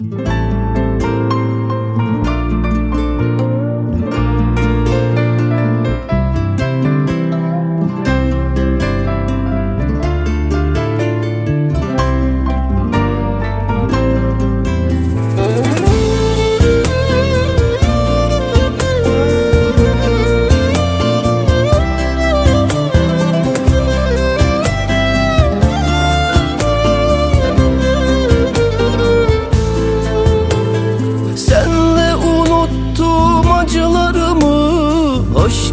Senle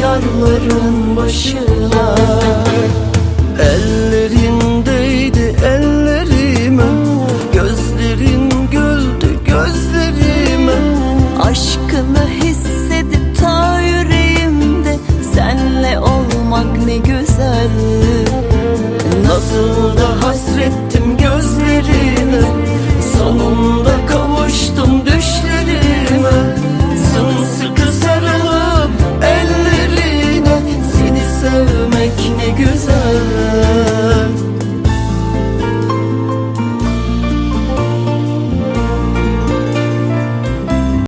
inkarların başına. Ellerindeydi ellerime Gözlerin güldü gözlerime. Aşkını hissedip ta yüreğimde Senle olmak ne güzel. Nasıl daha